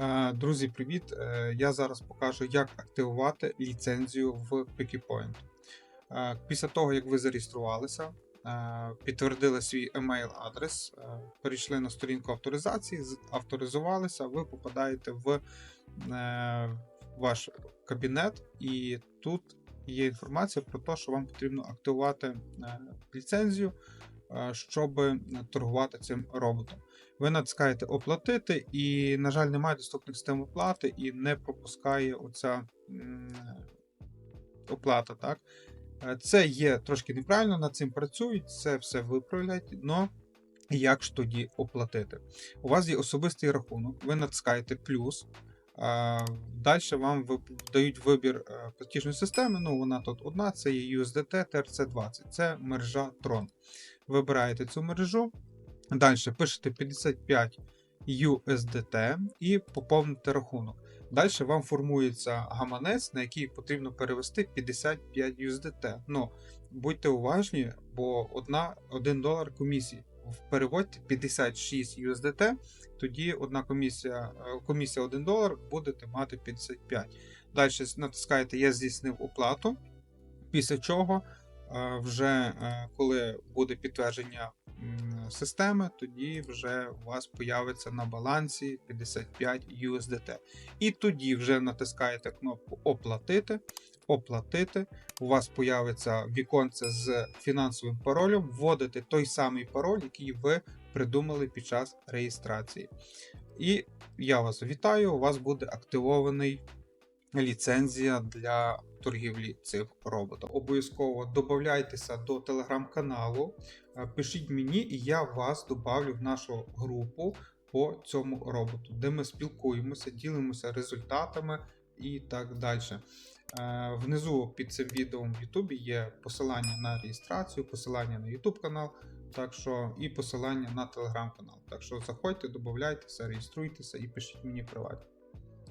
Е, Друзі, привіт! Е, Я зараз покажу, як активувати ліцензію в PikiPoint. Е, Після того, як ви зареєструвалися, підтвердили свій емейл адрес, е, перейшли на сторінку авторизації, авторизувалися, ви попадаєте в ваш кабінет, і тут є інформація про те, що вам потрібно активувати ліцензію, щоб торгувати цим роботом. Ви натискаєте оплатити, і, на жаль, немає доступних систем оплати і не пропускає оця оплата. Так? Е, Це є трошки неправильно, над цим працюють, це все виправлять, але як ж тоді оплатити? У вас є особистий рахунок, ви натискаєте плюс. Далі вам дають вибір е, платіжної системи. Ну, вона тут одна, це є USDT TRC20, це мережа Tron. Вибираєте цю мережу. Далі пишете 55 USDT і поповните рахунок. Далі вам формується гаманець, на який потрібно перевести 55 USDT. Ну, будьте уважні, бо одна, 1 долар комісії. Переводьте 56 USDT, тоді одна комісія, е, комісія 1 долар, будете мати 55. Далі натискаєте Я здійснив оплату. Після чого, вже е, коли буде підтвердження системи, тоді вже у вас появиться на балансі 55 USDT. І тоді вже натискаєте кнопку Оплатити. Оплатити. У вас появиться віконце з фінансовим паролем. Вводите той самий пароль, який ви придумали під час реєстрації. І я вас вітаю, у вас буде активований ліцензія для торгівлі цим роботом. Обов'язково додайтеся до телеграм-каналу, е, пишіть мені, і я вас добавлю в нашу групу по цьому роботу, де ми спілкуємося, ділимося результатами і так далі. Е, Внизу під цим відео в Ютубі є посилання на реєстрацію, посилання на YouTube канал, так що і посилання на телеграм канал. Так що заходьте, додайтеся, реєструйтеся і пишіть мені приватні.